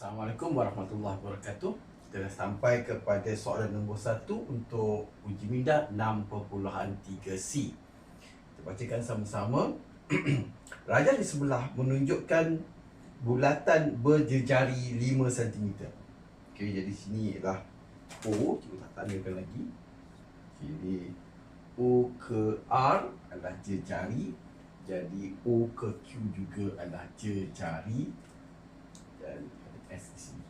Assalamualaikum warahmatullahi wabarakatuh. Kita dah sampai kepada soalan nombor satu untuk uji minda 6.3C. Kita bacakan sama-sama. Raja di sebelah menunjukkan bulatan berjejari 5 cm. Okey, jadi sini ialah O. Kita tak tandakan lagi. Jadi O ke R adalah jejari. Jadi O ke Q juga adalah jejari. Dan ada S di sini.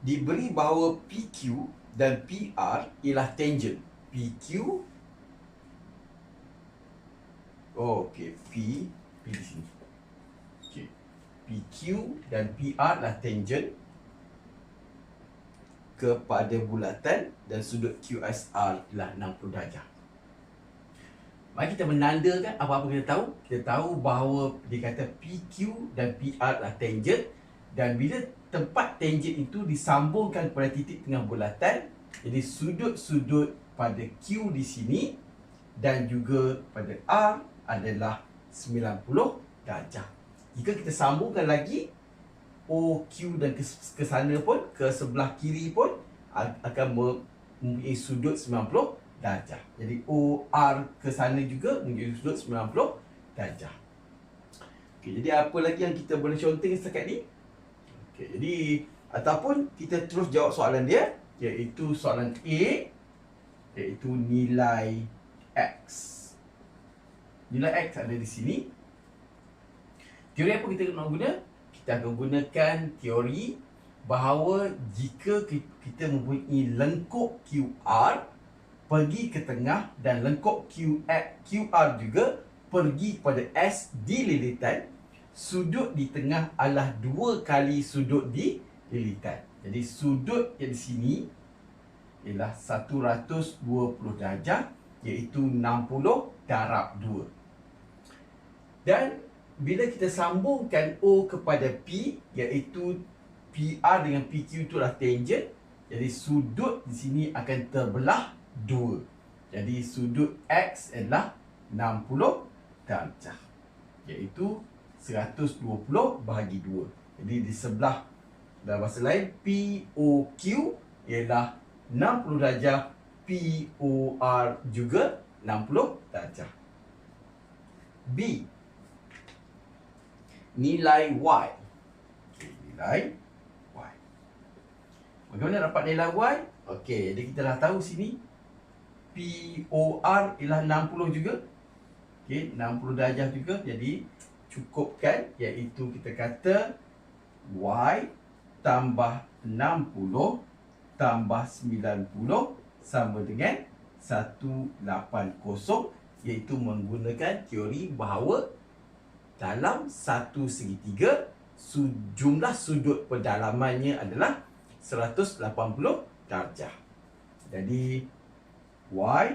Diberi bahawa PQ dan PR ialah tangent. PQ Oh, okey. P P di sini. Okey. PQ dan PR adalah tangent kepada bulatan dan sudut QSR ialah 60 darjah. Mari kita menandakan apa-apa kita tahu. Kita tahu bahawa dia kata PQ dan PR adalah tangent dan bila tempat tangent itu disambungkan pada titik tengah bulatan, jadi sudut-sudut pada Q di sini dan juga pada R adalah 90 darjah. Jika kita sambungkan lagi OQ dan ke, ke sana pun ke sebelah kiri pun akan mempunyai sudut 90 darjah. Jadi OR ke sana juga mempunyai sudut 90 darjah. Okey, jadi apa lagi yang kita boleh conteng setakat ni? Okey, jadi ataupun kita terus jawab soalan dia iaitu soalan A iaitu nilai X. Nilai X ada di sini. Teori apa kita nak guna? Kita akan gunakan teori bahawa jika kita mempunyai lengkuk QR pergi ke tengah dan lengkuk QR juga pergi kepada S di lilitan sudut di tengah adalah dua kali sudut di lilitan. Jadi sudut yang di sini ialah 120 darjah iaitu 60 darab 2. Dan bila kita sambungkan O kepada P iaitu PR dengan PQ itu adalah tangent jadi sudut di sini akan terbelah 2 jadi sudut X adalah 60 darjah iaitu 120 bahagi 2 jadi di sebelah dalam bahasa lain POQ ialah 60 darjah POR juga 60 darjah B nilai Y. Okay, nilai Y. Bagaimana dapat nilai Y? Okey, jadi kita dah tahu sini POR ialah 60 juga. Okey, 60 darjah juga. Jadi cukupkan iaitu kita kata Y tambah 60 tambah 90 sama dengan 180 iaitu menggunakan teori bahawa dalam satu segitiga jumlah sudut pendalamannya adalah 180 darjah. Jadi y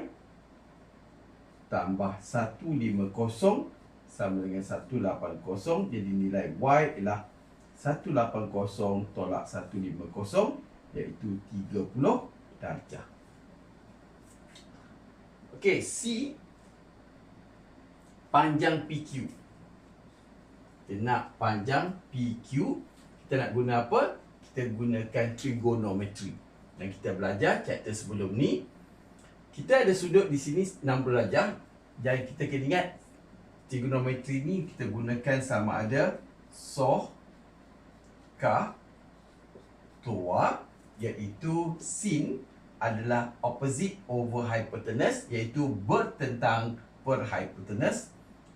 tambah 150 sama dengan 180 jadi nilai y ialah 180 tolak 150 iaitu 30 darjah. Okey, C panjang PQ kita nak panjang PQ kita nak guna apa? Kita gunakan trigonometry dan kita belajar chapter sebelum ni kita ada sudut di sini 60 darjah. Dan kita kena ingat trigonometry ni kita gunakan sama ada soh ka tua iaitu sin adalah opposite over hypotenuse iaitu bertentang per hypotenuse.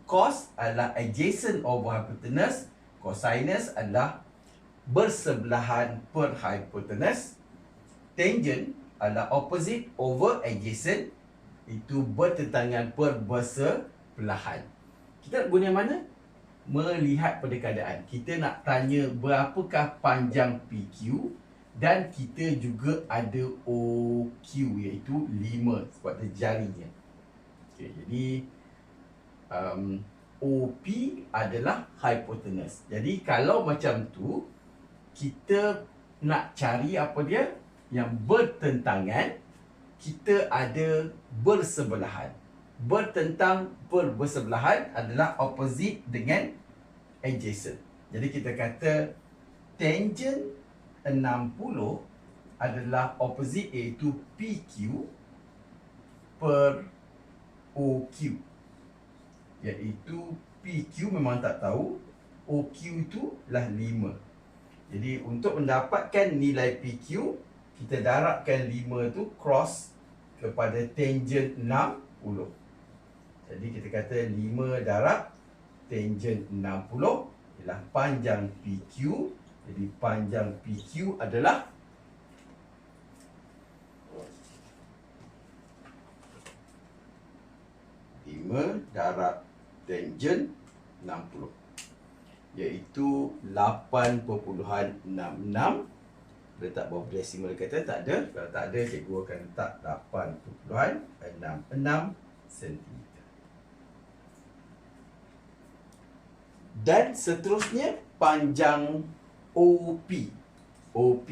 Cos adalah adjacent over hypotenuse, cosinus adalah bersebelahan per hypotenuse, tangent adalah opposite over adjacent, itu bertentangan per bersebelahan. Kita guna yang mana? Melihat pada keadaan. Kita nak tanya berapakah panjang PQ dan kita juga ada OQ iaitu 5 sebab dia jarinya. Okay, jadi um, OP adalah hypotenuse. Jadi kalau macam tu kita nak cari apa dia yang bertentangan kita ada bersebelahan. Bertentang bersebelahan adalah opposite dengan adjacent. Jadi kita kata tangent 60 adalah opposite iaitu PQ per OQ. Iaitu PQ memang tak tahu, OQ itu lah 5. Jadi untuk mendapatkan nilai PQ, kita darabkan 5 tu cross kepada tangent 60. Jadi kita kata 5 darab tangent 60 ialah panjang PQ. Jadi panjang PQ adalah lima darab tangent 60 iaitu 8.66 letak bawah desimal kata tak ada. Kalau tak ada cikgu akan letak 8.66 cm dan seterusnya panjang OP OP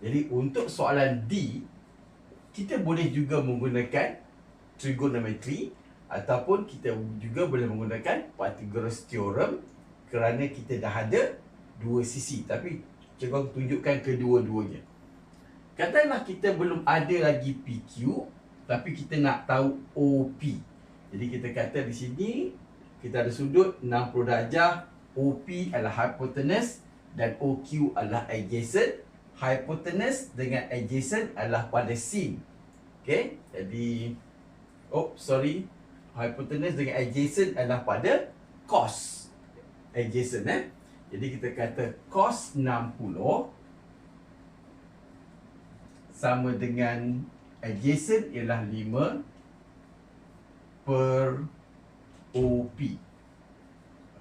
jadi untuk soalan D kita boleh juga menggunakan trigonometry ataupun kita juga boleh menggunakan Pythagoras theorem kerana kita dah ada dua sisi. Tapi cikgu tunjukkan kedua-duanya. Katakanlah kita belum ada lagi PQ tapi kita nak tahu OP jadi kita kata di sini kita ada sudut 60 darjah OP adalah hypotenuse dan OQ adalah adjacent. Hypotenuse dengan adjacent adalah pada sin okey jadi oh sorry. Hypotenuse dengan adjacent adalah pada cos. Adjacent eh. Jadi kita kata cos 60 sama dengan adjacent ialah 5 per OP.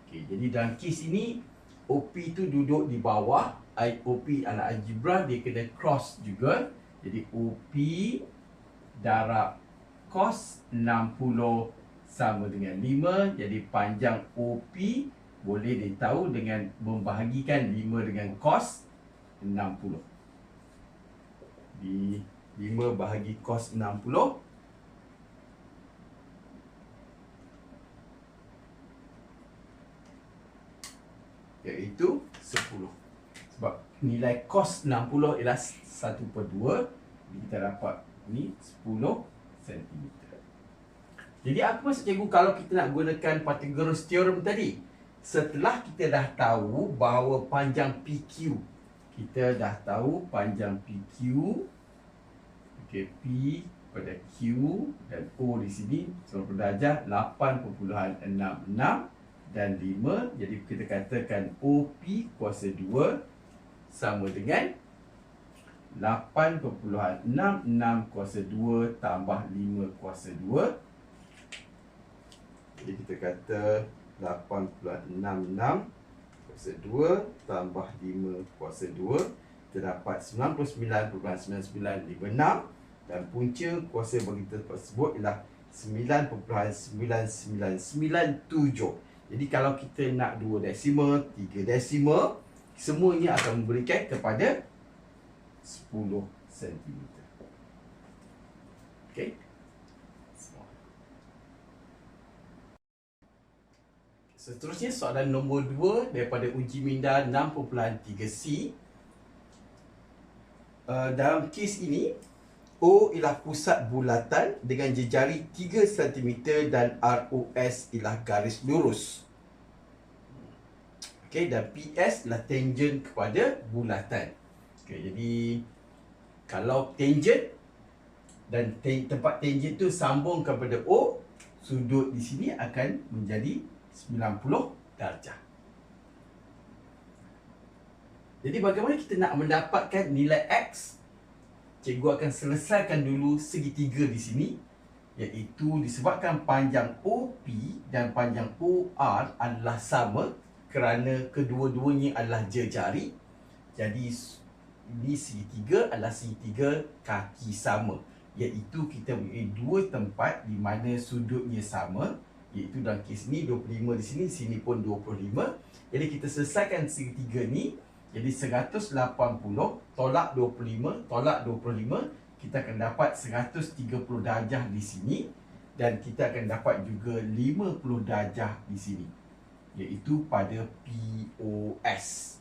Okey, jadi dalam kes ini OP tu duduk di bawah, OP adalah algebra dia kena cross juga. Jadi OP darab cos 60 sama dengan 5 jadi panjang OP boleh ditahu dengan membahagikan 5 dengan cos 60. Di 5 bahagi cos 60 iaitu 10. Sebab nilai cos 60 ialah 1 per 2. Kita dapat ni 10 cm. Jadi apa maksud cikgu kalau kita nak gunakan Pythagoras theorem tadi? setelah kita dah tahu bahawa panjang PQ kita dah tahu panjang PQ okey P pada Q dan O di sini seluruh darjah 8.66 dan 5 jadi kita katakan OP kuasa 2 sama dengan 8.66 kuasa 2 tambah 5 kuasa 2 jadi kita kata 8.66 kuasa 2 tambah 5 kuasa 2 kita dapat 99.9956 dan punca kuasa bagi tersebut ialah 9.9997 jadi kalau kita nak 2 desimal 3 desimal semuanya akan memberikan kepada 10 cm Okay. Seterusnya soalan nombor 2 daripada uji minda 6.3C. Uh, dalam kes ini, O ialah pusat bulatan dengan jejari 3 cm dan ROS ialah garis lurus. Okay, dan PS ialah tangent kepada bulatan. Okay, jadi kalau tangent dan tempat tangent tu sambung kepada O, sudut di sini akan menjadi 90 darjah. Jadi bagaimana kita nak mendapatkan nilai X? Cikgu akan selesaikan dulu segitiga di sini iaitu disebabkan panjang OP dan panjang OR adalah sama kerana kedua-duanya adalah jejari. Jadi ini segitiga adalah segitiga kaki sama iaitu kita mempunyai dua tempat di mana sudutnya sama iaitu dalam kes ni 25 di sini sini pun 25 jadi kita selesaikan segitiga ni jadi 180 tolak 25 tolak 25 kita akan dapat 130 darjah di sini dan kita akan dapat juga 50 darjah di sini iaitu pada POS.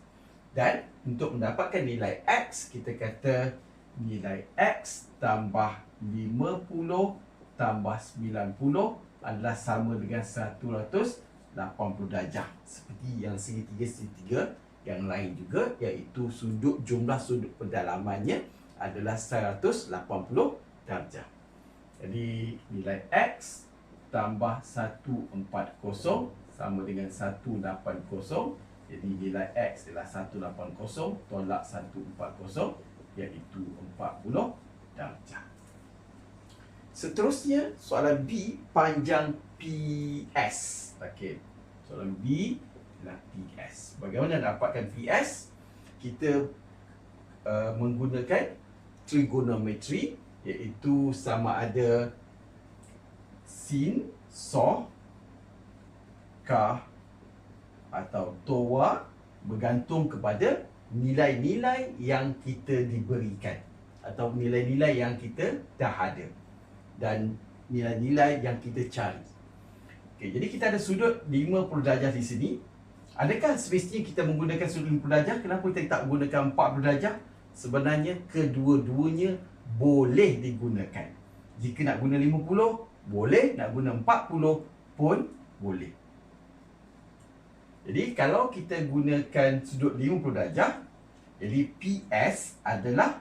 Dan untuk mendapatkan nilai X, kita kata nilai X tambah 50 tambah 90 adalah sama dengan 180 darjah. Seperti yang segitiga-segitiga yang lain juga iaitu sudut jumlah sudut pendalamannya adalah 180 darjah. Jadi nilai X tambah 140 sama dengan 180 jadi nilai X adalah 180 tolak 140 iaitu 40 darjah. Seterusnya soalan B panjang PS. Okey. Soalan B adalah PS. Bagaimana dapatkan PS? Kita uh, menggunakan trigonometry iaitu sama ada sin, so, ka atau towa bergantung kepada nilai-nilai yang kita diberikan atau nilai-nilai yang kita dah ada dan nilai-nilai yang kita cari. Okey, jadi kita ada sudut 50 darjah di sini. Adakah semestinya kita menggunakan sudut 50 darjah? Kenapa kita tak menggunakan 40 darjah? Sebenarnya kedua-duanya boleh digunakan. Jika nak guna 50, boleh. Nak guna 40 pun boleh. Jadi kalau kita gunakan sudut 50 darjah, jadi PS adalah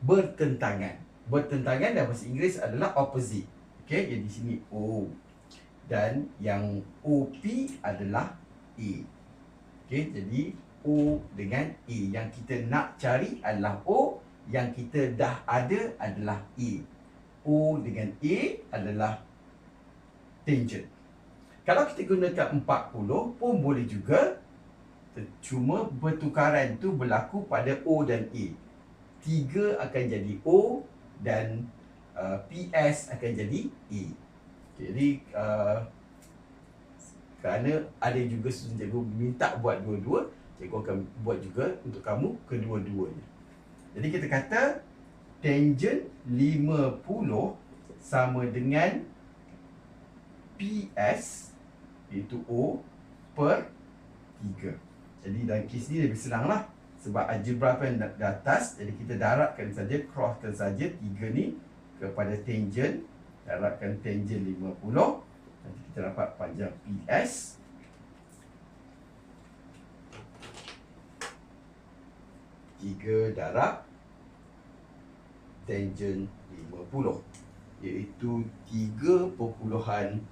bertentangan. Bertentangan dalam bahasa Inggeris adalah opposite. Okey, jadi di sini O. Dan yang OP adalah A. Okey, jadi O dengan A. Yang kita nak cari adalah O, yang kita dah ada adalah A. O dengan A adalah tangent. Kalau kita gunakan 40 pun boleh juga Cuma pertukaran tu berlaku pada O dan A 3 akan jadi O dan uh, PS akan jadi A Jadi uh, kerana ada juga cikgu minta buat dua-dua Cikgu akan buat juga untuk kamu kedua-duanya. Jadi kita kata Tangent 50 sama dengan PS iaitu O per 3 jadi dalam kes ni lebih senang lah sebab algebra pen di atas jadi kita darabkan saja crosskan saja 3 ni kepada tangent darabkan tangent 50 nanti kita dapat panjang PS Tiga darab. Tangent 50 iaitu tiga perpuluhan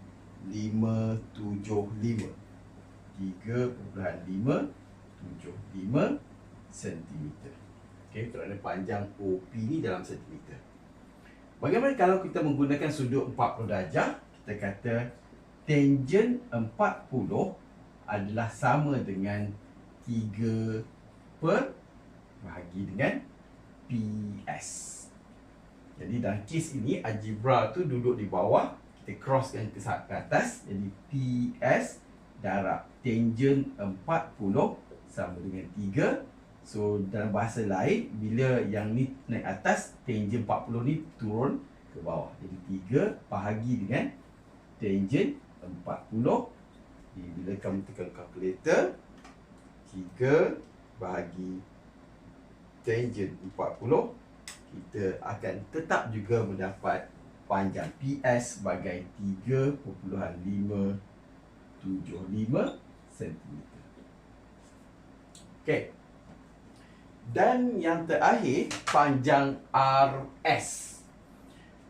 575 3.575 cm Okey, kerana panjang OP ni dalam sentimeter. Bagaimana kalau kita menggunakan sudut 40 darjah? Kita kata tangent 40 adalah sama dengan 3 per bahagi dengan PS Jadi dalam kes ini algebra tu duduk di bawah. Kita crosskan ke atas. Jadi PS darab tangent 40 sama dengan 3 so dalam bahasa lain bila yang ni naik atas tangent 40 ni turun ke bawah. Jadi 3 bahagi dengan tangent 40 jadi bila kamu tekan kalkulator 3 bahagi tangent 40 kita akan tetap juga mendapat panjang PS sebagai 3.575 cm. Okey. Dan yang terakhir panjang RS.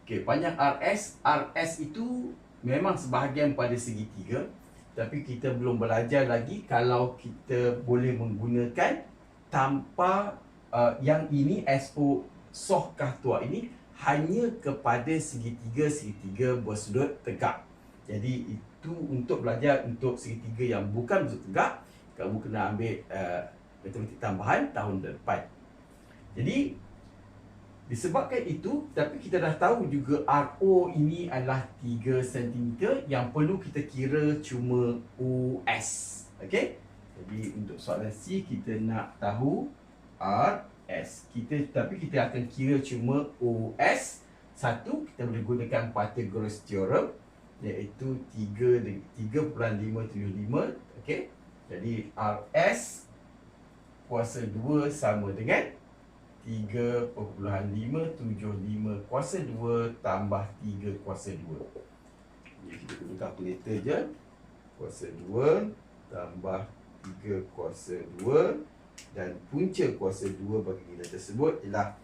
Okey, panjang RS, RS itu memang sebahagian pada segitiga tapi kita belum belajar lagi kalau kita boleh menggunakan tanpa uh, yang ini SO soh kahtua ini hanya kepada segitiga-segitiga bersudut tegak. Jadi itu untuk belajar untuk segitiga yang bukan bersudut tegak, kamu kena ambil uh, matematik tambahan tahun depan. Jadi disebabkan itu, tapi kita dah tahu juga RO ini adalah 3 cm yang perlu kita kira cuma OS. Okey? Jadi untuk soalan C kita nak tahu R S. Kita tapi kita akan kira cuma OS. Satu kita boleh gunakan Pythagoras theorem iaitu 3 3.575 okey jadi RS kuasa 2 sama dengan 3.575 kuasa 2 tambah 3 kuasa 2 jadi kita guna kalkulator je. Kuasa 2 tambah 3 kuasa 2 dan punca kuasa 2 bagi nilai tersebut ialah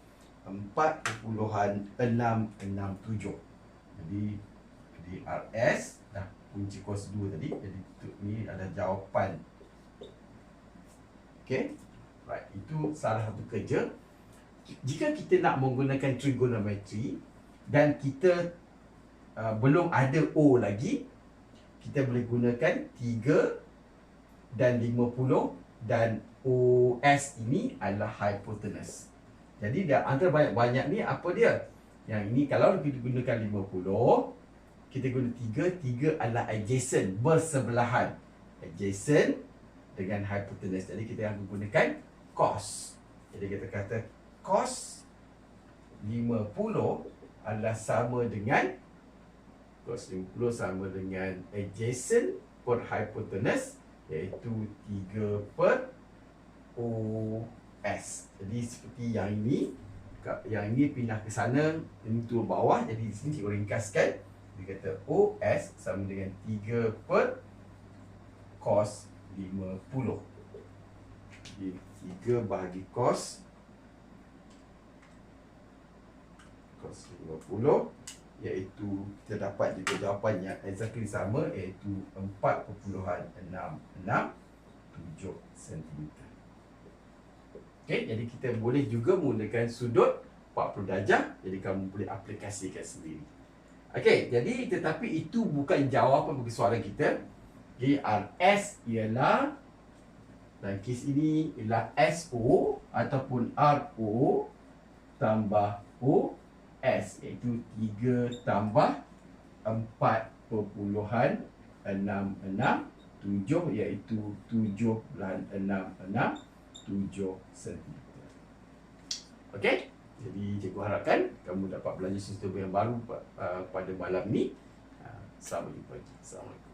4.667 jadi di RS dah punca kuasa 2 tadi jadi ni adalah jawapan. Okay Right, itu salah satu kerja Jika kita nak menggunakan trigonometry Dan kita uh, belum ada O lagi Kita boleh gunakan 3 dan 50 Dan OS ini adalah hypotenuse Jadi dah antara banyak-banyak ni apa dia? Yang ini kalau kita gunakan 50 Kita guna 3 3 adalah adjacent Bersebelahan Adjacent dengan hypotenuse Jadi kita akan gunakan cos. Jadi kita kata cos 50 adalah sama dengan cos 50 sama dengan adjacent per hypotenuse iaitu 3 per OS. Jadi seperti yang ini yang ini pindah ke sana ini turun bawah jadi di sini cikgu ringkaskan dia kata OS sama dengan 3 per cos 50 Jadi 3 bahagi cos cos 50 iaitu kita dapat juga jawapan yang exactly sama iaitu 4.667 cm Okay, jadi kita boleh juga menggunakan sudut 40 darjah jadi kamu boleh aplikasikan sendiri. Okey, jadi tetapi itu bukan jawapan bagi soalan kita. Jadi RS ialah dan kes ini ialah SO ataupun RO tambah OS iaitu 3 tambah 4.667 iaitu 7.667 cm. Okey? Jadi cikgu harapkan kamu dapat belajar sesuatu yang baru uh, pada malam ni. Uh, selamat jumpa. Assalamualaikum.